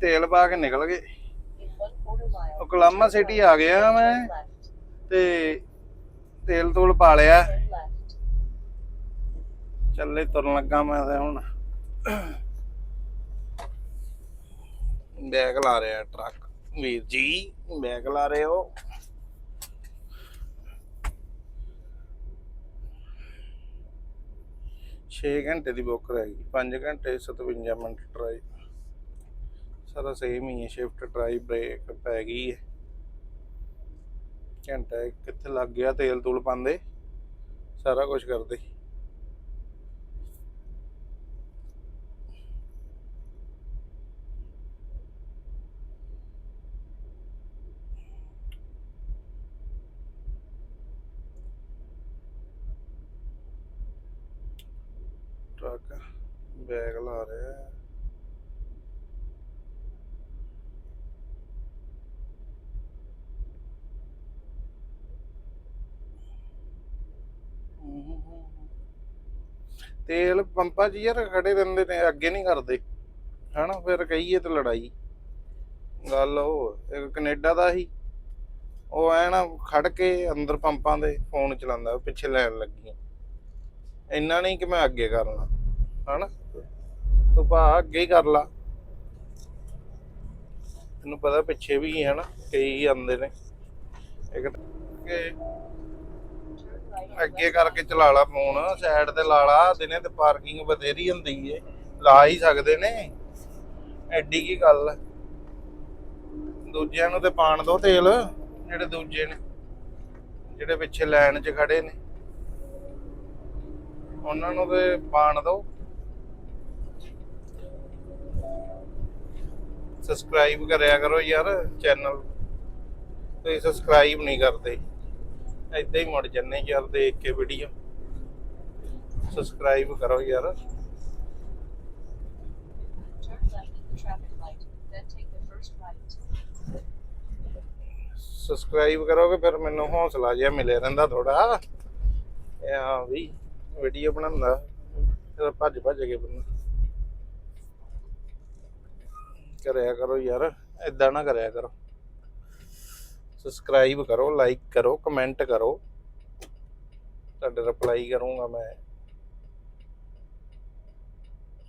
ਤੇਲ ਪਾ ਕੇ ਨਿਕਲ ਗਏ। In ਓਕਲਾਮਾ ਸਿਟੀ ਆ ਗਿਆ ਮੈਂ ਤੇ ਤੇਲ ਤੂਲ ਪਾ ਲਿਆ। ਚੱਲੇ ਤੁਰਨ ਲੱਗਾ ਮੈਂ ਹੁਣ। ਬੈਗ ਲਾ ਰਿਹਾ ਟਰੱਕ। ਵੀਰ ਜੀ, ਬੈਗ ਲਾ ਰਹੇ ਹੋ? ਛੇ ਘੰਟੇ ਦੀ ਬੁੱਕ ਰਹਿ ਗਈ। 5 ਘੰਟੇ 57 ਮਿੰਟ ਡਰਾਈਵ ਸਾਰਾ ਸੇਮ ਹੀ ਹੈ ਸ਼ਿਫਟ ਟਰਾਈ ਬ੍ਰੇਕ ਪੈ ਗਈ ਹੈ। ਘੰਟਾ ਕਿੱਥੇ ਲੱਗ ਗਿਆ ਤੇਲ ਤੂਲ ਪਾਉਂਦੇ। ਸਾਰਾ ਕੁਝ ਕਰਦੇ ਟਰੱਕ ਬੈਗ ਲਾ ਰਿਹਾ ਹੈ। ਤੇਲ ਪੰਪਾਂ 'ਚ ਯਾਰ ਖੜੇ ਰਹਿੰਦੇ ਨੇ, ਅੱਗੇ ਨਹੀਂ ਕਰਦੇ। ਹਨਾ, ਫਿਰ ਕਹੀਏ ਤੇ ਲੜਾਈ। ਗੱਲ ਉਹ, ਇੱਕ ਕੈਨੇਡਾ ਦਾ ਹੀ ਉਹ ਐ ਨਾ ਖੜ ਕੇ ਅੰਦਰ ਪੰਪਾਂ ਦੇ ਫੋਨ ਚਲਾਉਂਦਾ ਪਿੱਛੇ ਲੈਣ ਲੱਗੀ। ਇੰਨਾ ਨਹੀਂ ਕਿ ਮੈਂ ਅੱਗੇ ਕਰਨਾ ਹਨਾ। ਤੂੰ ਭਾ, ਅੱਗੇ ਹੀ ਕਰ ਲਾ। ਤੈਨੂੰ ਪਤਾ ਪਿੱਛੇ ਵੀ ਹੈ ਨਾ ਕਈ ਆਉਂਦੇ ਨੇ। ਇੱਕ ਕਿ ਅੱਗੇ ਕਰਕੇ ਚਲਾ ਲਾ ਫੋਨ ਸਾਈਡ ਤੇ ਲਾ ਲਾ, ਦਿਨੇ ਤੇ ਪਾਰਕਿੰਗ ਬਥੇਰੀ ਹੁੰਦੀ ਏ। ਲਾ ਹੀ ਸਕਦੇ ਨੇ। ਐਡੀ ਕੀ ਗੱਲ ਹੈ ਦੂਜਿਆਂ ਨੂੰ ਤੇ ਪਾਣ ਦੋ ਤੇਲ, ਜਿਹੜੇ ਦੂਜੇ ਨੇ, ਜਿਹੜੇ ਪਿੱਛੇ ਲਾਈਨ 'ਚ ਖੜੇ ਨੇ। ਉਹਨਾਂ ਨੂੰ ਤੇ ਪਾਣ ਦੋ। ਸਬਸਕ੍ਰਾਈਬ ਕਰਿਆ ਕਰੋ ਯਾਰ ਚੈਨਲ ਤੁਸੀਂ ਸਬਸਕ੍ਰਾਈਬ ਨਹੀਂ ਕਰਦੇ। ਏਦਾਂ ਹੀ ਮੁੜ ਜੰਨੇ ਯਾਰ ਦੇਖ ਕੇ ਵੀਡੀਓ ਸਬਸਕ੍ਰਾਈਬ ਕਰੋ ਯਾਰ। ਸਬਸਕ੍ਰਾਈਬ ਕਰੋਗੇ ਫਿਰ ਮੈਨੂੰ ਹੌਸਲਾ ਜਿਹਾ ਮਿਲੇ ਰਹਿੰਦਾ ਥੋੜਾ ਇਹ ਹਾਂ ਵੀ ਵੀਡੀਓ ਬਣਾਉਂਦਾ। ਫਿਰ ਭੱਜ ਭੱਜ ਕੇ ਬੰਦਾ। ਕਰਿਆ ਕਰੋ ਯਾਰ ਇਦਾਂ ਨਾ ਕਰਿਆ ਕਰੋ। ਸਬਸਕ੍ਰਾਈਬ ਕਰੋ ਲਾਈਕ ਕਰੋ ਕਮੈਂਟ ਕਰੋ। ਤੁਹਾਡੇ ਰਿਪਲਾਈ ਕਰੂੰਗਾ ਮੈਂ।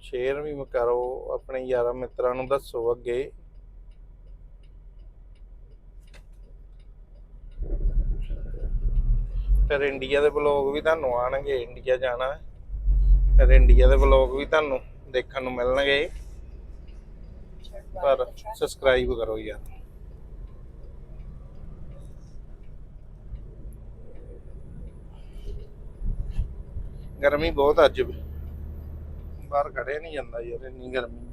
ਸ਼ੇਅਰ ਵੀ ਕਰੋ ਆਪਣੇ ਯਾਰਾਂ ਮਿੱਤਰਾਂ ਨੂੰ ਦੱਸੋ ਅੱਗੇ। ਫਿਰ ਇੰਡੀਆ ਦੇ ਬਲੌਗ ਵੀ ਤੁਹਾਨੂੰ ਆਣਗੇ ਇੰਡੀਆ ਜਾਣਾ। ਫਿਰ ਇੰਡੀਆ ਦੇ ਬਲੌਗ ਵੀ ਤੁਹਾਨੂੰ ਦੇਖਣ ਨੂੰ ਮਿਲਣਗੇ। ਪਰ ਸਬਸਕ੍ਰਾਈਬ ਕਰੋ ਯਾਰ। ਗਰਮੀ ਬਹੁਤ ਅੱਜ ਵੀ। ਬਾਹਰ ਖੜਿਆ ਨਹੀਂ ਜਾਂਦਾ ਯਾਰ, ਇੰਨੀ ਗਰਮੀ।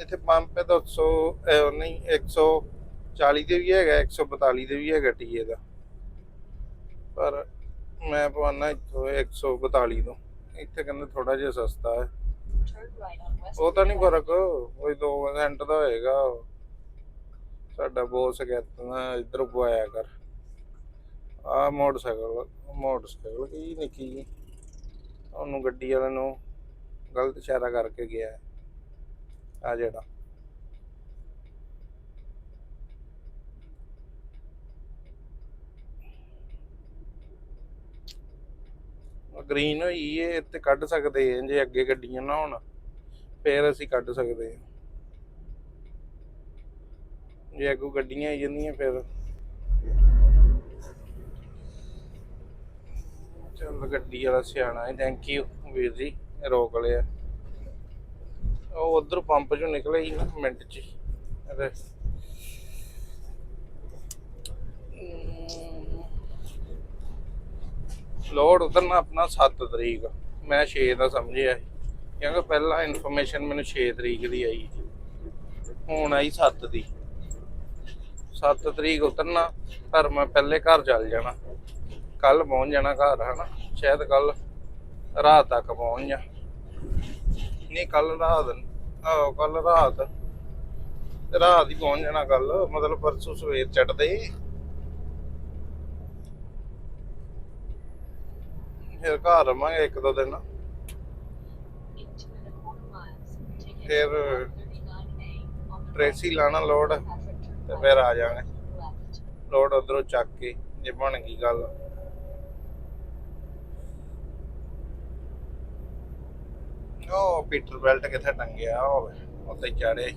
ਇੱਥੇ ਪੰਪ ਹੈ ਤਾਂ 100 ਅਹ ਨਹੀਂ 140 ਦੇ ਵੀ ਹੈਗਾ 142 ਦੇ ਵੀ ਹੈਗਾ ਟੀਏ ਦਾ। ਪਰ ਮੈਂ ਪਵਾਨਾ ਇੱਥੋਂ 142 ਤੋਂ। ਇੱਥੇ ਕਹਿੰਦੇ ਥੋੜਾ ਜਿਹਾ ਸਸਤਾ ਹੈ। ਉਹ ਤਾਂ ਨਹੀਂ ਫ਼ਰਕ ਕੋਈ 2 ਸੈਂਟ ਦਾ ਹੋਏਗਾ। ਸਾਡਾ ਬੋਸ ਕਹਿੰਦਾ ਇੱਧਰ ਪਵਾਇਆ ਕਰ। ਆ ਮੋਟਰਸਾਈਕਲ ਮੋਟਰਸਾਈਕਲ ਕੀ ਨਿੱਕੀ ਜੀ। ਉਹਨੂੰ ਗੱਡੀ ਵਾਲੇ ਨੂੰ ਗਲਤ ਇਸ਼ਾਰਾ ਕਰਕੇ ਗਿਆ। ਆ ਜਿਹੜਾ। ਗ੍ਰੀਨ ਹੋਈ ਇਹ ਤੇ ਕੱਢ ਸਕਦੇ ਆ ਜੇ ਅੱਗੇ ਗੱਡੀਆਂ ਨਾ ਹੋਣ, ਫੇਰ ਅਸੀਂ ਕੱਢ ਸਕਦੇ ਹਾਂ। ਜੇ ਅੱਗੋਂ ਗੱਡੀਆਂ ਆਈ ਜਾਂਦੀਆਂ ਫਿਰ। ਚੱਲ ਗੱਡੀ ਵਾਲਾ ਸਿਆਣਾ ਹੈ ਥੈਂਕ ਯੂ ਵੀਰ ਜੀ, ਰੋਕ ਲਿਆ। ਉਹ ਉਧਰ ਪੰਪ ਚੋਂ ਨਿਕਲੇ ਹੀ ਨਾ, ਮਿੰਟ ਚ ਅਰੇ। ਲੋਡ ਉਤਰਨਾ ਆਪਣਾ 7 ਤਰੀਕ, ਮੈਂ 6 ਦਾ ਸਮਝਿਆ ਸੀ। ਕਿਉਂਕਿ ਪਹਿਲਾਂ ਇਨਫੋਰਮੇਸ਼ਨ ਮੈਨੂੰ 6 ਤਰੀਕ ਦੀ ਆਈ ਹੁਣ ਆਈ 7 ਦੀ। 7 ਤਰੀਕ ਉਤਰਨਾ ਪਰ ਮੈਂ ਪਹਿਲੇ ਘਰ ਚੱਲ ਜਾਣਾ। ਕੱਲ ਪਹੁੰਚ ਜਾਣਾ ਘਰ, ਹਨਾ? ਸ਼ਾਇਦ ਕੱਲ ਰਾਤ ਤੱਕ ਪਹੁੰਚ ਜਾ। ਨਹੀਂ, ਕੱਲ ਰਾਤ, ਆਹ, ਕੱਲ ਰਾਤ। ਰਾਤ ਹੀ ਪਹੁੰਚ ਜਾਣਾ ਕੱਲ। ਮਤਲਬ ਪਰਸੋਂ ਸਵੇਰ ਚੜਦੇ ਫਿਰ ਘਰ ਰਵਾਂਗੇ ਇੱਕ ਦੋ ਦਿਨ। ਫਿਰ ਟ੍ਰੇਸੀ ਲਾਣਾ ਲੋਡ ਤੇ ਫਿਰ ਆ ਜਾਾਂਗੇ ਲੋਡ ਉਧਰੋਂ ਚੱਕ ਕੇ, ਜੇ ਬਣ ਗਈ ਗੱਲ। ਉਹ ਪੀਟਰ ਬੈਲਟ ਕਿੱਥੇ ਟੰਗਿਆ ਹੋਵੇ ਉੱਤੇ ਚੜੇ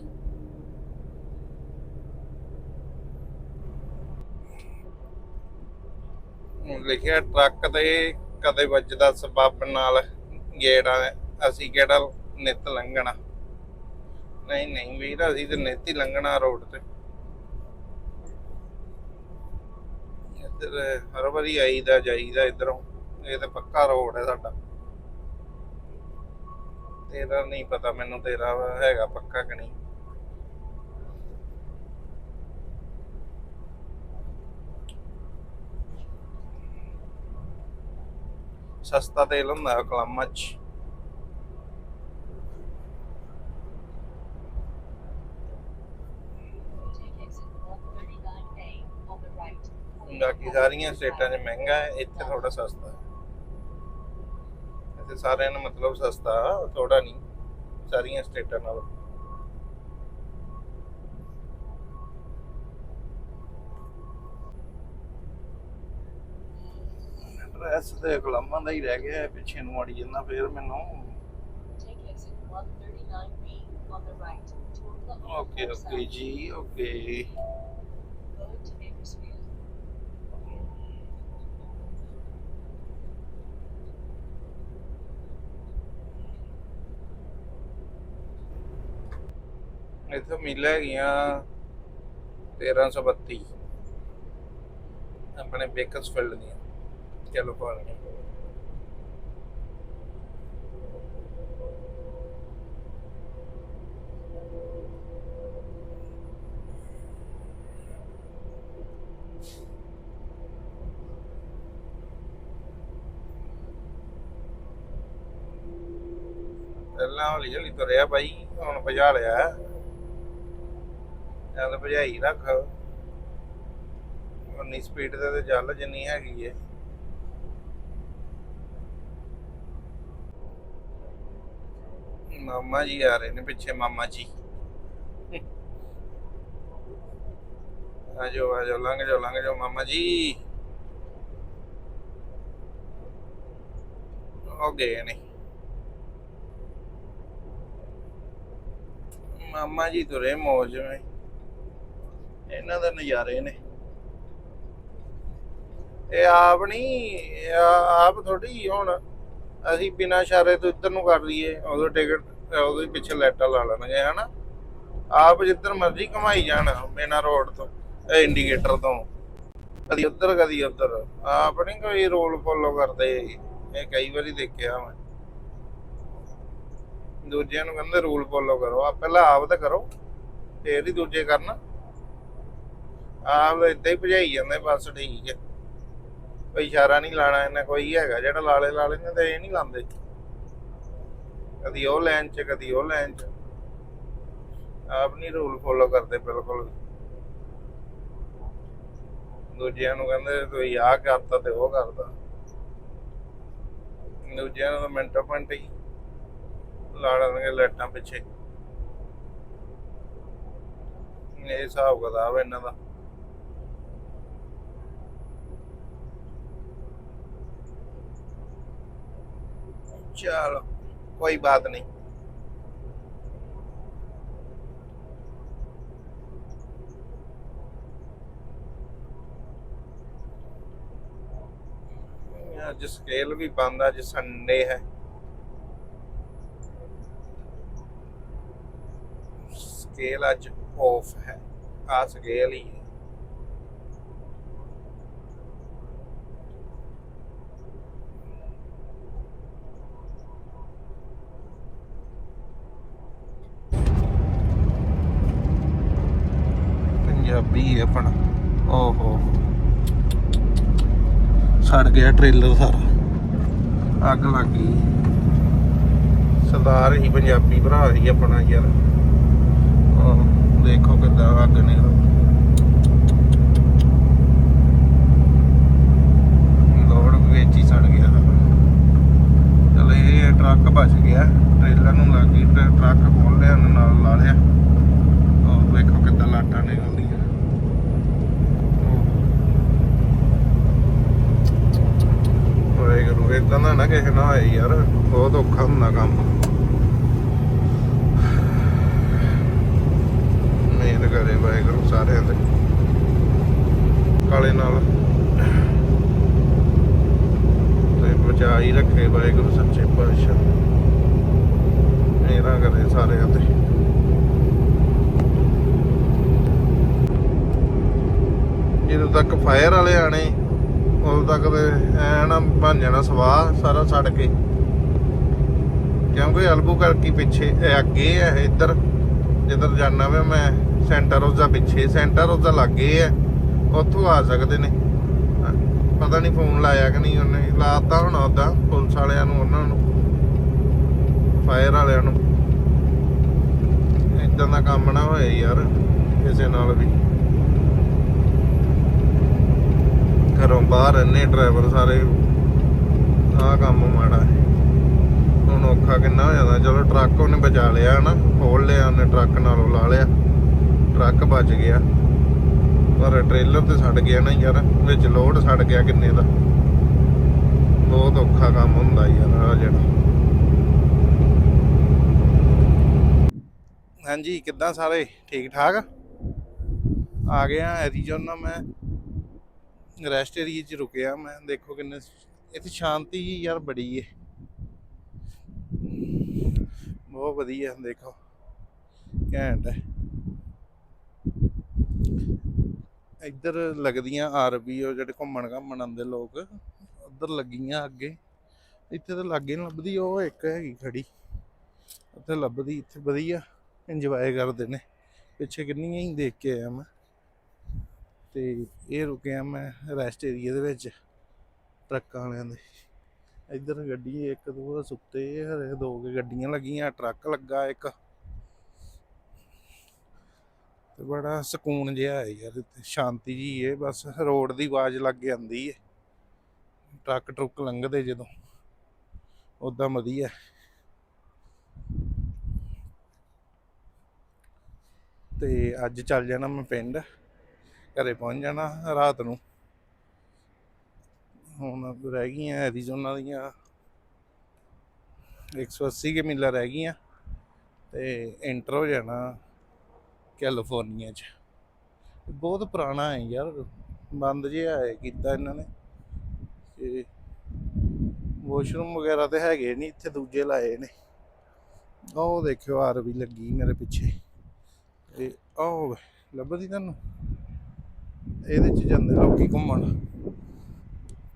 ਲਿਖਿਆ ਟਰੱਕ ਤੇ ਕਦੇ ਵੱਜਦਾ ਸਬੱਬ ਨਾਲ ਗੇੜਾ, ਅਸੀਂ ਕਿਹੜਾ ਨਿਤ ਲੰਘਣਾ? ਨਹੀਂ ਨਹੀਂ ਵੀਰ, ਅਸੀਂ ਤੇ ਨਿਤ ਹੀ ਲੰਘਣਾ ਰੋਡ ਤੇ। ਇੱਧਰ ਹਰ ਵਾਰੀ ਆਈਦਾ, ਜਾਈਦਾ ਇਧਰੋਂ। ਇਹ ਤਾਂ ਪੱਕਾ ਰੋਡ ਹੈ ਸਾਡਾ। ਤੇਰਾ ਨਹੀਂ ਪਤਾ, ਮੈਨੂੰ ਤੇਰਾ ਹੈਗਾ ਪੱਕਾ ਕਿ ਨਹੀਂ। ਸਸਤਾ ਤੇਲ ਹੁੰਦਾ ਕਲਮਾਂ ਚ Take exit 139A on the right. ਬਾਕੀ ਸਾਰੀਆਂ ਸਟੇਟਾਂ 'ਚ ਮਹਿੰਗਾ ਹੈ, ਇੱਥੇ ਥੋੜਾ ਸਸਤਾ ਹੈ ਇੱਥੇ ਸਾਰਿਆਂ ਨੂੰ ਮਤਲਬ ਸਸਤਾ ਥੋੜਾ ਨਹੀਂ, ਸਾਰੀਆਂ ਸਟੇਟਾਂ ਨਾਲੋਂ ਐਡਰੈਸ ਤੇ ਕਲਮਾਂ ਦਾ ਹੀ ਰਹਿ ਗਿਆ ਹੈ, ਪਿੱਛੇ ਨੂੰ ਅੜੀ ਜਾਂਦਾ ਫਿਰ ਮੈਨੂੰ Take exit 139B on the right. Toward the okay okay ਜੀ ਓਕੇ Road to Bakersfield. ਇੱਥੇ ਮਿਲ ਹੈਗੀਆਂ 1332 ਆਪਣੇ ਬੇਕਰਸਫੀਲਡ ਦੀਆਂ ਚਲੋ ਕੈਲੀਫੋਰਨੀਆ ਪਹਿਲਾਂ ਹੌਲੀ ਹੌਲੀ ਤੁਰਿਆ ਬਾਈ, ਹੁਣ ਭਜਾ ਲਿਆ। ਜਾਂ ਭਜਾਈ ਰੱਖ। ਉਨੀ ਸਪੀਡ ਤੇ ਤੇ ਚੱਲ ਜਿੰਨੀ ਹੈਗੀ ਏ। ਮਾਮਾ ਜੀ ਆ ਰਹੇ ਨੇ ਪਿੱਛੇ ਮਾਮਾ ਜੀ। ਆਜੋ ਆਜੋ ਲੰਘ ਜਾਓ ਲੰਘ ਜਾਓ ਮਾਮਾ ਜੀ। ਉਹ ਗਏ ਨੇ। ਮਾਮਾ ਜੀ ਤੁਰੇ ਮੌਜ ਵਿੱਚ ਇਹਨਾਂ ਦੇ ਨਜ਼ਾਰੇ ਨੇ। ਇਹ ਆਪ ਨਹੀਂ ਆਪ ਥੋੜੀ ਹੁਣ। ਅਸੀਂ ਬਿਨਾਂ ਇਸ਼ਾਰੇ ਤੋਂ ਇੱਧਰ ਨੂੰ ਕਰ ਲਈਏ, ਉਦੋਂ ਟਿਕਟ ਉਹਦੇ ਪਿੱਛੇ ਲਾਈਟਾਂ ਲਾ ਲੈਣਗੇ ਹਨਾ? ਆਪ ਜਿੱਧਰ ਮਰਜ਼ੀ ਘਮਾਈ ਜਾਣ, ਬਿਨਾ ਰੋਡ ਤੋਂ ਇੰਡੀਕੇਟਰ ਤੋਂ। ਕਦੀ ਉੱਧਰ ਕਦੀ ਉੱਧਰ। ਆਪ ਨਹੀਂ ਕੋਈ ਰੂਲ ਫੋਲੋ ਕਰਦੇ। ਇਹ ਕਈ ਵਾਰੀ ਦੇਖਿਆ ਮੈਂ। ਦੂਜਿਆਂ ਨੂੰ ਕਹਿੰਦੇ ਰੂਲ ਫੋਲੋ ਕਰੋ। ਆ ਪਹਿਲਾਂ ਆਪ ਤਾਂ ਕਰੋ, ਫੇਰ ਹੀ ਦੂਜੇ ਕਰਨ। ਆਪ ਏਦਾਂ ਹੀ ਭਜਾਈ ਜਾਂਦੇ, ਬਸ ਠੀਕ ਹੈ। ਕੋਈ ਇਸ਼ਾਰਾ ਨਹੀਂ ਲਾਣਾ ਇਹਨੇ, ਕੋਈ ਹੈਗਾ, ਜਿਹੜਾ ਲਾਲੇ ਲਾਲੇ ਨੇ ਤੇ ਇਹ ਨਹੀਂ ਲਾਉਂਦੇ। ਕਦੀ ਉਹ ਲਾਈਨ 'ਚ, ਕਦੀ ਉਹ ਲਾਈਨ 'ਚ। ਆਪ ਨਹੀਂ ਰੂਲ ਫੋਲੋ ਕਰਦੇ ਬਿਲਕੁਲ ਦੂਜਿਆਂ ਨੂੰ ਕਹਿੰਦੇ ਤੁਸੀਂ ਆਹ ਕਰਤਾ ਤੇ ਉਹ ਕਰਦਾ ਦੂਜਿਆਂ ਨੂੰ ਮਿੰਟੋ ਮਿੰਟ ਹੀ ਲਾ ਲੈਣਗੇ ਲਾਈਟਾਂ ਪਿੱਛੇ। ਇਹ ਹਿਸਾਬ ਕਿਤਾਬ ਇਹਨਾਂ ਦਾ। ਚਲੋ। ਕੋਈ ਬਾਤ ਨਹੀਂ। ਅੱਜ ਸਕੇਲ ਵੀ ਬੰਦ ਆ, ਜੇ ਸੰਡੇ ਹੈ। ਸਕੇਲ ਅੱਜ ਆਫ ਹੈ। ਆ ਸਕੇਲ ਹੀ। ਹੈ ਪੰਜਾਬੀ ਆਪਣਾ। ਓਹੋ। ਸੜ ਗਿਆ ਟ੍ਰੇਲਰ ਸਾਰਾ। ਅੱਗ ਲੱਗ ਗਈ। ਸਰਦਾਰ ਹੀ ਪੰਜਾਬੀ ਭਰਾ ਹੀ ਆਪਣਾ ਯਾਰ। ਦੇਖੋ ਕਿੱਦਾਂ ਅੱਗ ਨਿਕਲ ਲੋੜ ਵਿੱਚ ਹੀ ਸੜ ਗਿਆ। ਚਲ ਇਹ ਟਰੱਕ ਬਚ ਗਿਆ। ਟ੍ਰੇਲਰ ਨੂੰ ਲੱਗ ਗਈ ਟਰੱਕ ਖੋਲ ਲਿਆ ਉਹਨੇ ਨਾਲ ਲਾ ਲਿਆ। ਉਹ ਵੇਖੋ ਕਿੱਦਾਂ ਲਾਟਾਂ ਨਿਕਲਦੀ ਵਾਹਿਗੁਰੂ ਇਦਾਂ ਦਾ ਨਾ ਕਿਸੇ ਨਾ ਹੋਏ ਯਾਰ, ਬਹੁਤ ਔਖਾ ਹੁੰਦਾ ਕੰਮ। ਮਿਹਨਤ ਕਰੇ ਵਾਹਿਗੁਰੂ ਸਾਰਿਆਂ ਦੇ ਕਾਲੇ ਨਾਲ। ਤੇ ਬਚਾ ਹੀ ਰੱਖੇ ਵਾਹਿਗੁਰੂ ਸੱਚੇ ਪਾਤਸ਼ਾਹ। ਮੇਰਾ ਕਰੇ ਸਾਰਿਆਂ ਤੇ। ਜਦੋਂ ਤੱਕ ਫਾਇਰ ਵਾਲੇ ਆਣੇ ਉਦੋਂ ਤੱਕ ਤੇ ਐਨ ਬਣ ਜਾਣਾ ਸਵਾਹ, ਸਾਰਾ ਸੜ ਕੇ। ਕਿਉਂਕਿ ਅਲਬੂ ਕਰਕੇ ਪਿੱਛੇ, ਇਹ ਅੱਗੇ ਹੈ ਇੱਧਰ। ਜਿੱਧਰ ਜਾਣਾ ਵੇ, ਮੈਂ ਸੈਂਟਰ ਉਸ ਦਾ ਪਿੱਛੇ ਸੈਂਟਰ ਉਸ ਦਾ ਲੱਗੇ ਹੈ ਉੱਥੋਂ ਆ ਸਕਦੇ ਨੇ। ਪਤਾ ਨਹੀਂ ਫੋਨ ਲਾਇਆ ਕਿ ਨਹੀਂ ਉਹਨੇ। ਲਾਤਾ ਹੋਣਾ ਉਹਦਾ ਪੁਲਿਸ ਵਾਲਿਆਂ ਨੂੰ, ਉਹਨਾਂ ਨੂੰ। ਫਾਇਰ ਵਾਲਿਆਂ ਨੂੰ। ਇਦਾਂ ਦਾ ਕੰਮ ਨਾ ਹੋਏ ਯਾਰ, ਕਿਸੇ ਨਾਲ ਵੀ। ਘਰੋਂ ਬਾਹਰ ਰਹਿੰਦੇ ਡਰਾਈਵਰ ਸਾਰੇ, ਆਹ ਕੰਮ ਮਾੜਾ ਹੈ। ਹੁਣ ਔਖਾ ਕਿੰਨਾ ਹੋ ਜਾਂਦਾ। ਚਲੋ ਟਰੱਕ ਉਹਨੇ ਬਚਾ ਲਿਆ ਹਨਾ ਖੋਲ ਲਿਆ, ਉਹਨੇ ਟਰੱਕ ਨਾਲੋਂ ਲਾ ਲਿਆ ਟਰੱਕ ਬਚ ਗਿਆ। ਪਰ ਟ੍ਰੇਲਰ ਤੇ ਸੜ ਗਿਆ ਨਾ ਯਾਰ, ਵਿੱਚ ਲੋਡ ਸੜ ਗਿਆ ਕਿੰਨੇ ਦਾ। ਬਹੁਤ ਔਖਾ ਕੰਮ ਹੁੰਦਾ ਯਾਰ ਆ ਜਿਹੜਾ। ਹਾਂਜੀ, ਕਿੱਦਾਂ ਸਾਰੇ? ਠੀਕ ਠਾਕ ਆ ਗਿਆ ਐਰੀਜ਼ੋਨਾ ਮੈਂ। ਰੈਸਟ ਏਰੀਏ 'ਚ ਰੁਕਿਆ ਮੈਂ, ਦੇਖੋ ਕਿੰਨੇ ਇੱਥੇ ਸ਼ਾਂਤੀ ਜੀ ਯਾਰ ਬੜੀ ਏ। ਬਹੁਤ ਵਧੀਆ, ਦੇਖੋ। ਘੈਂਟ ਹੈ। ਇੱਧਰ ਲੱਗਦੀਆਂ ਆਰਬੀ ਉਹ ਜਿਹੜੇ ਘੁੰਮਣ ਘਾਮਣ ਆਉਂਦੇ ਲੋਕ, ਉੱਧਰ ਲੱਗੀਆਂ ਅੱਗੇ। ਇੱਥੇ ਤਾਂ ਲੱਗੇ ਨਹੀਂ ਲੱਭਦੀ, ਉਹ ਇੱਕ ਹੈਗੀ ਖੜੀ। ਉੱਥੇ ਲੱਭਦੀ, ਇੱਥੇ ਵਧੀਆ। ਇੰਜੋਏ ਕਰਦੇ ਨੇ। ਪਿੱਛੇ ਕਿੰਨੀਆਂ ਹੀ ਦੇਖ ਕੇ ਆਇਆ ਮੈਂ। ਤੇ ਇਹ ਰੁਕਿਆ ਮੈਂ ਰੈਸਟ ਏਰੀਆ ਦੇ ਵਿੱਚ ਟਰੱਕਾਂ ਵਾਲਿਆਂ ਦੇ। ਇੱਧਰ ਗੱਡੀ ਇੱਕ ਦੋ ਸੁੱਤੇ, ਹਰੇ ਦੋ ਗੱਡੀਆਂ ਲੱਗੀਆਂ, ਟਰੱਕ ਲੱਗਾ ਇੱਕ। ਤੇ ਬੜਾ ਸਕੂਨ ਜਿਹਾ ਹੈ ਯਾਰ ਇੱਥੇ, ਸ਼ਾਂਤੀ ਜੀ ਹੈ, ਬਸ ਰੋਡ ਦੀ ਆਵਾਜ਼ ਲੱਗ ਜਾਂਦੀ ਹੈ। ਟਰੱਕ ਟਰੁੱਕ ਲੰਘਦੇ ਜਦੋਂ ਉਦਾਂ ਵਧੀਆ। ਤੇ ਅੱਜ ਚੱਲ ਜਾਣਾ ਮੈਂ ਪਿੰਡ। ਘਰੇ ਪਹੁੰਚ ਜਾਣਾ ਰਾਤ ਨੂੰ। ਹੁਣ ਰਹਿ ਗਈਆਂ ਐਰੀਜ਼ੋਨਾ ਦੀਆਂ। 180 ਕੇ ਮੀਲਾਂ ਰਹਿ ਗਈਆਂ ਤੇ ਐਂਟਰ ਹੋ ਜਾਣਾ ਕੈਲੀਫੋਰਨੀਆ ਚ। ਬਹੁਤ ਪੁਰਾਣਾ ਹੈ ਯਾਰ, ਬੰਦ ਜਿਹਾ ਹੈ ਕੀਤਾ ਇਹਨਾਂ ਨੇ। ਤੇ ਵਾਸ਼ਰੂਮ ਵਗੈਰਾ ਤੇ ਹੈਗੇ ਨਹੀਂ, ਇੱਥੇ ਦੂਜੇ ਲਾਏ ਨੇ। ਉਹ ਦੇਖਿਓ, ਆਰ ਵੀ ਲੱਗੀ ਮੇਰੇ ਪਿੱਛੇ। ਤੇ ਉਹ ਲੱਭਦੀ ਤੁਹਾਨੂੰ। ਇਹਦੇ ਚ ਜਾਂਦੇ ਲੋਕੀ ਘੁੰਮਣ।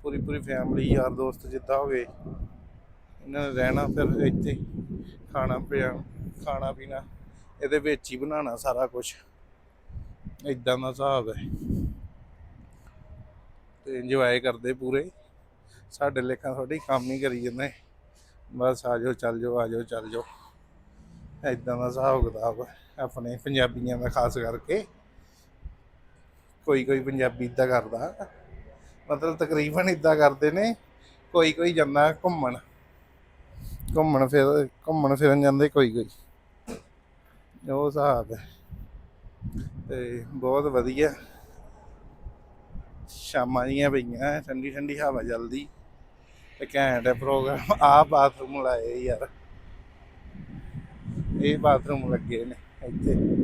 ਪੂਰੀ ਪੂਰੀ ਫੈਮਿਲੀ ਯਾਰ ਦੋਸਤ ਜਿੱਦਾਂ ਹੋਵੇ ਇਹਨਾਂ ਨੇ ਰਹਿਣਾ ਫਿਰ ਇੱਥੇ, ਖਾਣਾ ਪੀਣਾ ਖਾਣਾ ਪੀਣਾ, ਇਹਦੇ ਵਿੱਚ ਹੀ ਬਣਾਉਣਾ ਸਾਰਾ ਕੁਝ ਇਦਾਂ ਦਾ ਹਿਸਾਬ ਹੈ। ਤੇ ਇੰਜੋਏ ਕਰਦੇ ਪੂਰੇ। ਸਾਡੇ ਲੇਖਾਂ ਥੋੜੀ ਕੰਮ ਹੀ ਕਰੀ ਜਾਂਦੇ। ਬਸ ਆ ਜਾਓ, ਚੱਲ ਜਾਓ, ਆ ਜਾਓ, ਚੱਲ ਜਾਓ। ਇਦਾਂ ਦਾ ਹਿਸਾਬ ਕਿਤਾਬ ਆਪਣੇ ਪੰਜਾਬੀਆਂ ਦਾ ਖਾਸ ਕਰਕੇ। ਕੋਈ ਕੋਈ ਪੰਜਾਬੀ ਇਦਾਂ ਕਰਦਾ। ਮਤਲਬ ਤਕਰੀਬਨ ਇਦਾਂ ਕਰਦੇ ਨੇ, ਕੋਈ ਕੋਈ ਜਾਂਦਾ ਘੁੰਮਣ। ਘੁੰਮਣ ਫਿਰ, ਘੁੰਮਣ ਫਿਰਨ ਜਾਂਦੇ ਕੋਈ ਕੋਈ। ਉਹ ਹਿਸਾਬ ਹੈ। ਤੇ ਬਹੁਤ ਵਧੀਆ। ਸ਼ਾਮਾਂ ਜੀਆਂ ਪਈਆਂ, ਠੰਡੀ ਠੰਡੀ ਹਵਾ ਚੱਲਦੀ। ਤੇ ਘੈਂਟ ਹੈ ਪ੍ਰੋਗਰਾਮ। ਆ ਬਾਥਰੂਮ ਲਾਏ ਯਾਰ। ਇਹ ਬਾਥਰੂਮ ਲੱਗੇ ਨੇ ਇੱਥੇ।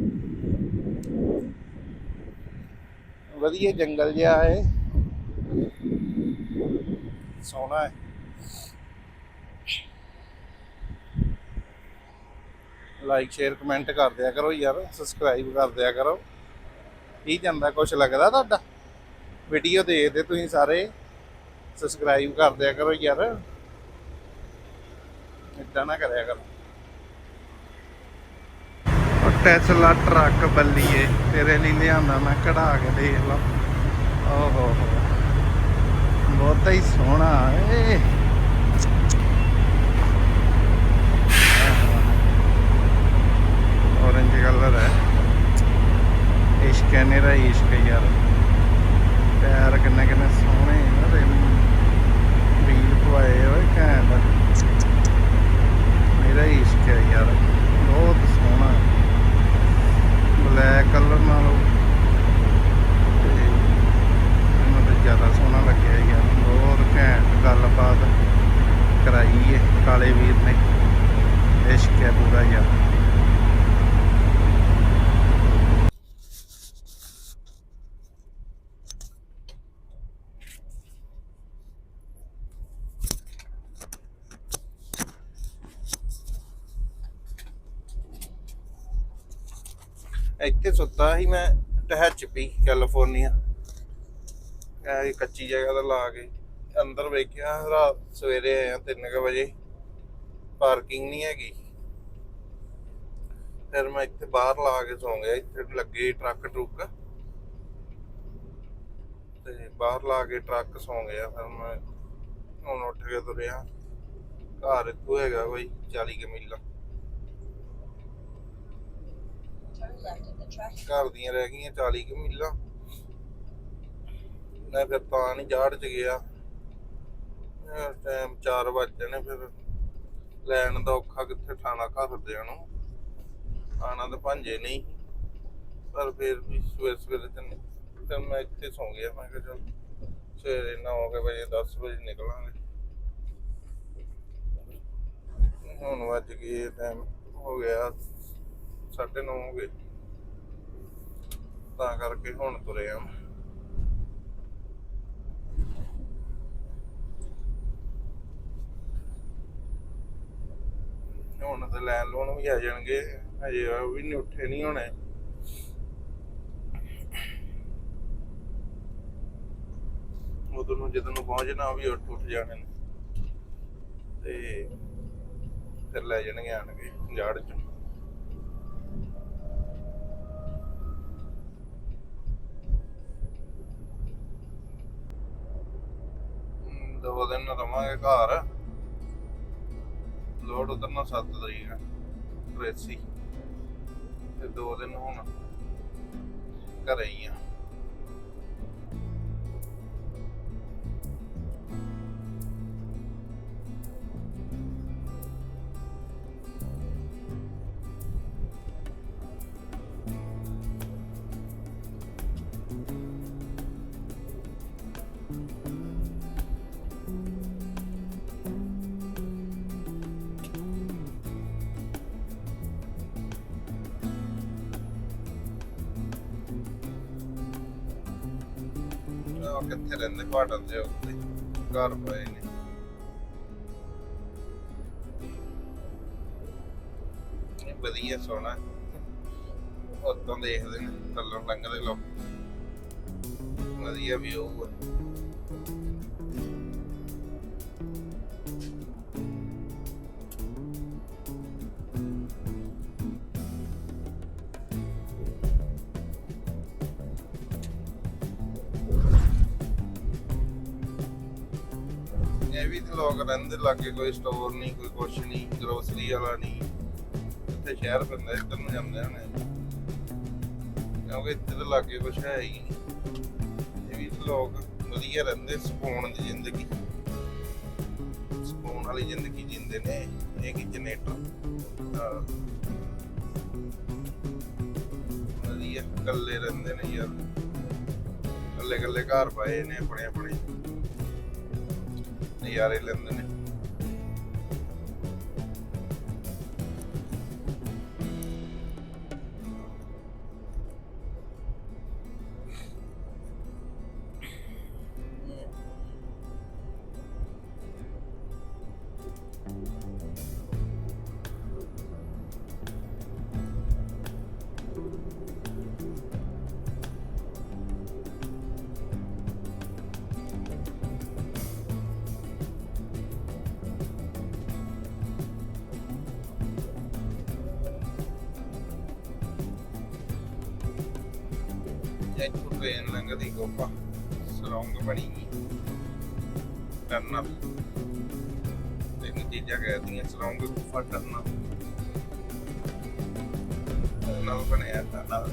ਵਧੀਆ ਜੰਗਲ ਜਿਹਾ ਹੈ। ਸੋਹਣਾ ਹੈ। ਲਾਈਕ ਸ਼ੇਅਰ ਕਮੈਂਟ ਕਰ ਦਿਆ ਕਰੋ ਯਾਰ ਸਬਸਕ੍ਰਾਈਬ ਕਰ ਦਿਆ ਕਰੋ। ਕੀ ਜਾਂਦਾ ਕੁਝ ਲੱਗਦਾ ਤੁਹਾਡਾ? ਵੀਡੀਓ ਦੇਖਦੇ ਤੁਸੀਂ ਸਾਰੇ। ਸਬਸਕ੍ਰਾਈਬ ਕਰ ਦਿਆ ਕਰੋ ਯਾਰ। ਇਦਾਂ ਨਾ ਕਰਿਆ ਕਰੋ। ਟੈਸਲਾ ਟਰੱਕ ਬੱਲੀਏ, ਤੇਰੇ ਲਈ ਲਿਆਂਦਾ ਮੈਂ, ਕਢਾ ਕੇ ਦੇਖ ਲਾ। ਓਹੋ ਹੋ। ਬਹੁਤਾ ਹੀ ਸੋਹਣਾ, ਏ। orange ਕਲਰ ਹੈ। ਇਸ਼ਕ ਹੈ, ਮੇਰਾ ਇਸ਼ਕ ਯਾਰ। ਪੈਰ ਕਿੰਨੇ ਕਿੰਨੇ ਸੋਹਣੇ ਆ ਰਿਮ ਵੀਲ ਪਵਾਏ ਓਏ ਘੈਂਟ ਮੇਰਾ ਇਸ਼ਕ ਹੈ ਯਾਰ ਬਹੁਤ ਸੋਹਣਾ ਬਲੈਕ ਕਲਰ ਨਾਲੋਂ ਤੇ ਮੈਨੂੰ ਤਾਂ ਜ਼ਿਆਦਾ ਸੋਹਣਾ ਲੱਗਿਆ ਯਾਰ ਬਹੁਤ ਘੈਂਟ ਗੱਲਬਾਤ ਕਰਾਈ ਹੈ ਕਾਲੇ ਵੀਰ ਨੇ ਇਸ਼ਕ ਹੈ ਪੂਰਾ ਯਾਰ ਇੱਥੇ ਸੁੱਤਾ ਸੀ ਮੈਂ ਟਹਿਚਪੀ ਕੈਲੀਫੋਰਨੀਆ। ਇਹ ਕੱਚੀ ਜਗ੍ਹਾ ਤੇ ਲਾ ਕੇ ਅੰਦਰ ਵੇਖਿਆ, ਰਾਤ ਸਵੇਰੇ ਆਇਆ 3 ਵਜੇ। ਪਾਰਕਿੰਗ ਨਹੀਂ ਹੈਗੀ। ਫਿਰ ਮੈਂ ਇੱਥੇ ਬਾਹਰ ਲਾ ਕੇ ਸੌਂ ਗਿਆ, ਇੱਥੇ ਲੱਗੇ ਟਰੱਕ ਟਰੁੱਕ। ਤੇ ਬਾਹਰ ਲਾ ਕੇ ਟਰੱਕ ਸੌਂ ਗਿਆ, ਫਿਰ ਮੈਂ ਹੁਣ ਉੱਠ ਕੇ ਤੁਰਿਆ। ਘਰ ਇੱਥੋਂ ਹੈਗਾ ਕੋਈ 40 ਕੁ ਮੀਲ। Turn left at the traffic ਘਰ ਦੀਆਂ ਰਹਿ ਗਈਆਂ 40 ਕੁ ਮੀਲਾਂ। ਮੈਂ ਫਿਰ ਤਾਂ ਨਹੀਂ ਜਾੜ ਚ ਗਿਆ। ਟਾਈਮ 4 ਵਜੇ ਨੇ ਫਿਰ। ਲੈਣ ਦਾ ਔਖਾ ਕਿੱਥੇ, ਠਾਣਾ ਘਰਦਿਆਂ ਨੂੰ ਆਣਾ ਤਾਂ ਭਾਂਜੇ ਨਹੀਂ ਪਰ ਫਿਰ ਵੀ ਸਵੇਰੇ ਸਵੇਰੇ ਤੇ ਤੇ ਮੈਂ ਇੱਥੇ ਸੌਂ ਗਿਆ। ਮੈਂ ਕਿਹਾ ਚਲ ਸਵੇਰੇ 9 ਵਜੇ 10 ਵਜੇ ਨਿਕਲਾਂਗੇ। ਹੁਣ ਵੱਜ ਗਏ ਟਾਈਮ ਹੋ ਗਿਆ 9:30 ਹੋ ਗਏ। ਤਾਂ ਕਰਕੇ ਹੁਣ ਤੁਰੇ ਆ। ਹੁਣ ਤੇ ਲੈਣ ਲੋਨ ਵੀ ਆ ਜਾਣਗੇ। ਹਜੇ ਉਹ ਵੀ ਨਹੀਂ ਉੱਠੇ ਨਹੀਂ ਹੋਣੇ। ਉਦੋਂ ਨੂੰ ਜਦੋਂ ਨੂੰ ਪਹੁੰਚਣਾ ਉਹ ਵੀ ਉੱਠ ਉੱਠ ਜਾਣੇ ਨੇ। ਤੇ ਫਿਰ ਲੈ ਜਾਣਗੇ ਆਣਗੇ ਜਾੜ ਚ। ਦੋ ਦਿਨ ਰਵਾਂਗੇ ਘਰ। ਲੋਡ ਉਤਰਨਾ 7 ਤਰੀਕ ਹੈ, ਰੇਸੀ। ਤੇ ਦੋ ਦਿਨ ਹੁਣ ਘਰੇ ਹੀ ਆ। ਉਹ ਕਿੱਥੇ ਰਹਿੰਦੇ ਪਾਟਨ ਦੇ ਉੱਤੇ ਘਰ ਪਏ ਨੇ। ਇਹ ਵਧੀਆ ਸੋਹਣਾ ਉਤੋਂ ਦੇਖਦੇ ਨੇ ਥੱਲੋਂ ਲੰਘਦੇ ਲੋਕ। ਵਧੀਆ ਵਿਊ ਆ ਲਾਗੇ ਕੋਈ ਸਟੋਰ ਨਹੀਂ, ਕੋਈ ਕੁਛ ਨਹੀਂ ਗਰੋਸਰੀ ਵਾਲਾ ਨਹੀਂ। ਇੱਥੇ ਸ਼ਹਿਰ ਪੈਂਦਾ, ਇੱਧਰ ਨੂੰ ਜਾਂਦੇ ਹੋਣੇ। ਕਿਉਂਕਿ ਇੱਥੇ ਤਾਂ ਲਾਗੇ ਕੁਛ ਹੈ ਹੀ ਨਹੀਂ। ਇਹ ਵੀ ਲੋਕ ਵਧੀਆ ਰਹਿੰਦੇ ਸਕੂਨ ਦੀ ਜ਼ਿੰਦਗੀ। ਸਕੂਨ ਵਾਲੀ ਜ਼ਿੰਦਗੀ ਜਿੰਦੇ ਨੇ, ਇਹ ਕੀ ਜਨਰੇਟਰ। ਵਧੀਆ, ਇਕੱਲੇ ਰਹਿੰਦੇ ਨੇ ਯਾਰ। ਇਕੱਲੇ ਇਕੱਲੇ ਘਰ ਪਾਏ ਨੇ ਆਪਣੇ ਆਪਣੇ ਨਜ਼ਾਰੇ ਲੈਂਦੇ ਨੇ। ਟ੍ਰੇਨ ਲੰਘਦੀ ਕੋਪਾ ਸਰੌਂਗ ਬਣੀ ਟਰਨਲ ਤਿੰਨ ਚੀਜ਼ਾਂ ਕਹਦੀਆਂ ਸਰੌਂਗ ਕੋਪਾ ਟਰਨਲ ਟਰਨਲ ਬਣਿਆ ਟਰਨਲ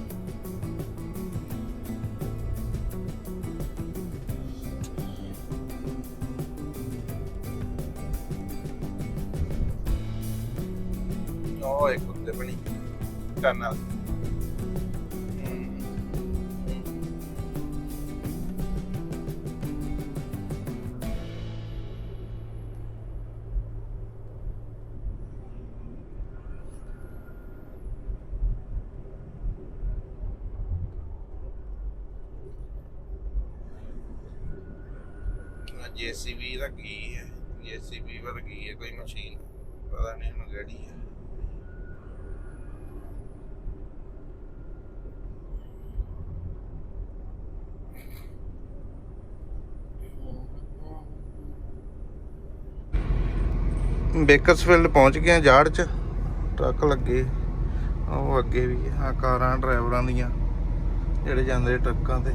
ਉਹ ਇੱਕ ਉੱਤੇ ਬਣੀ। ਟਰਨਲ ਬੇਕਰਸਫੀਲਡ ਪਹੁੰਚ ਗਏ ਆ ਜਾੜ ਚ। ਟਰੱਕ ਲੱਗੇ। ਉਹ ਅੱਗੇ ਵੀ ਆ, ਕਾਰਾਂ, ਡਰਾਈਵਰਾਂ ਦੀਆਂ, ਜਿਹੜੇ ਜਾਂਦੇ ਟਰੱਕਾਂ ਤੇ।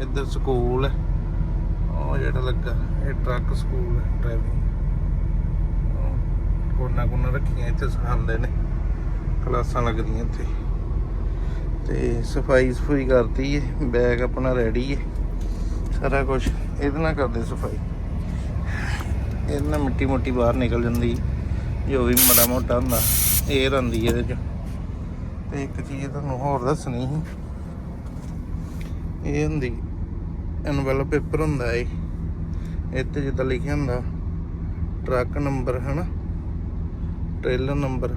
ਇੱਧਰ ਸਕੂਲ ਹੈ ਉਹ ਜਿਹੜਾ ਲੱਗਾ, ਇਹ ਟਰੱਕ ਸਕੂਲ ਹੈ ਡਰਾਈਵਿੰਗ। ਕੋਨਾ ਕੋਨਾ ਰੱਖੀਆਂ ਇੱਥੇ, ਸਿਖਾਉਂਦੇ ਨੇ। ਕਲਾਸਾਂ ਲੱਗਦੀਆਂ ਇੱਥੇ। ਤੇ ਸਫ਼ਾਈ ਸਫ਼ਾਈ ਕਰਤੀ ਹੈ ਬੈਗ ਆਪਣਾ ਰੈਡੀ ਹੈ ਸਾਰਾ ਕੁਝ ਇਹਦੇ ਨਾਲ ਕਰਦੇ ਸਫ਼ਾਈ। ਇਹਦੇ ਨਾਲ ਮਿੱਟੀ ਮੋਟੀ ਬਾਹਰ ਨਿਕਲ ਜਾਂਦੀ ਜੋ ਵੀ ਮੜਾ ਮੋਟਾ ਹੁੰਦਾ। ਏਅਰ ਆਉਂਦੀ ਇਹਦੇ ਚ। ਤੇ ਇੱਕ ਚੀਜ਼ ਤੁਹਾਨੂੰ ਹੋਰ ਦੱਸਣੀ ਸੀ। ਇਹ ਹੁੰਦੀ ਐਨਵੈਲਪ ਪੇਪਰ ਹੁੰਦਾ ਏ ਇੱਥੇ ਜਿੱਦਾਂ ਲਿਖਿਆ ਹੁੰਦਾ ਟਰੱਕ ਨੰਬਰ ਹਨਾ? ਟ੍ਰੇਲਰ ਨੰਬਰ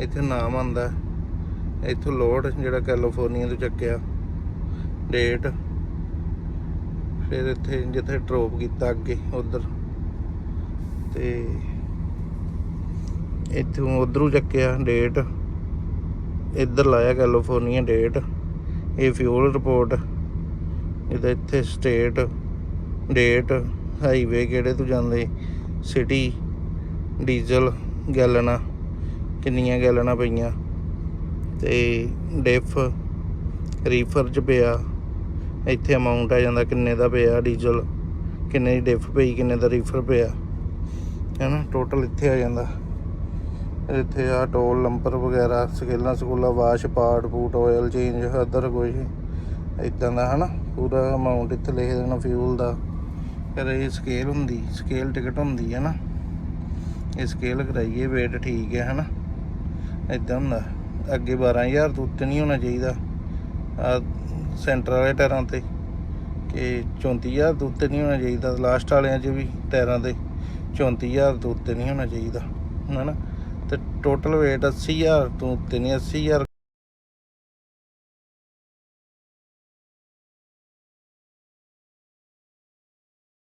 ਇੱਥੇ ਨਾਮ ਆਂਦਾ ਇੱਥੋਂ ਲੋਡ ਜਿਹੜਾ ਕੈਲੀਫੋਰਨੀਆ ਤੋਂ ਚੱਕਿਆ। ਡੇਟ ਫਿਰ ਇੱਥੇ ਜਿੱਥੇ ਡ੍ਰੌਪ ਕੀਤਾ ਅੱਗੇ, ਉਧਰ। ਤੇ ਇੱਥੋਂ ਉਧਰੋਂ ਚੱਕਿਆ ਡੇਟ ਇੱਧਰ ਲਾਇਆ ਕੈਲੀਫੋਰਨੀਆ ਡੇਟ ਇਹ ਫਿਊਲ ਰਿਪੋਰਟ ਇਹਦਾ ਇੱਥੇ ਸਟੇਟ ਡੇਟ ਹਾਈਵੇ ਕਿਹੜੇ ਤੋਂ ਜਾਂਦੇ? ਸਿਟੀ ਡੀਜ਼ਲ ਗੈਲਣਾ। ਕਿੰਨੀਆਂ ਗੈਲਣਾ ਪਈਆਂ? ਤੇ ਡਿਫ ਰੀਫਰ ਚ ਪਿਆ। ਇੱਥੇ ਅਮਾਉਂਟ ਆ ਜਾਂਦਾ ਕਿੰਨੇ ਦਾ ਪਿਆ ਡੀਜ਼ਲ ਕਿੰਨੇ ਦੀ ਡਿਫ ਪਈ, ਕਿੰਨੇ ਦਾ ਰੀਫਰ ਪਿਆ? ਹੈਨਾ ਟੋਟਲ ਇੱਥੇ ਆ ਜਾਂਦਾ। ਇੱਥੇ ਆ ਟੋਲ ਲੰਪਰ ਵਗੈਰਾ, ਸਕੇਲਾਂ, ਸਕੂਲਾ, wash part boot oil change other ਕੋਈ ਇਦਾਂ ਦਾ ਹਨਾ, ਪੂਰਾ ਅਮਾਉਂਟ ਇੱਥੇ ਲਿਖ ਦੇਣਾ ਫਿਊਲ ਦਾ। ਫਿਰ ਇਹ ਸਕੇਲ ਹੁੰਦੀ ਸਕੇਲ ਟਿਕਟ ਹੁੰਦੀ ਹੈ ਨਾ। ਇਹ ਸਕੇਲ ਕਰਾਈਏ, weight ਠੀਕ ਹੈ ਹਨਾ। ਇਦਾਂ ਹੁੰਦਾ। ਅੱਗੇ 12000 ਤੋਂ ਉੱਤੇ ਨਹੀਂ ਹੋਣਾ ਚਾਹੀਦਾ। ਆ ਸੈਂਟਰ ਵਾਲੇ ਟਾਇਰਾਂ ਤੇ, ਕਿ 34000 ਤੋਂ ਉੱਤੇ ਨਹੀਂ ਹੋਣਾ ਚਾਹੀਦਾ। ਲਾਸਟ ਵਾਲਿਆਂ 'ਚ ਵੀ ਟਾਇਰਾਂ ਤੇ 34000 ਤੋਂ ਉੱਤੇ ਨਹੀਂ ਹੋਣਾ ਚਾਹੀਦਾ। ਹਨਾ। ਤੇ ਟੋਟਲ weight 80000 ਤੋਂ ਉੱਤੇ ਨਹੀਂ 80000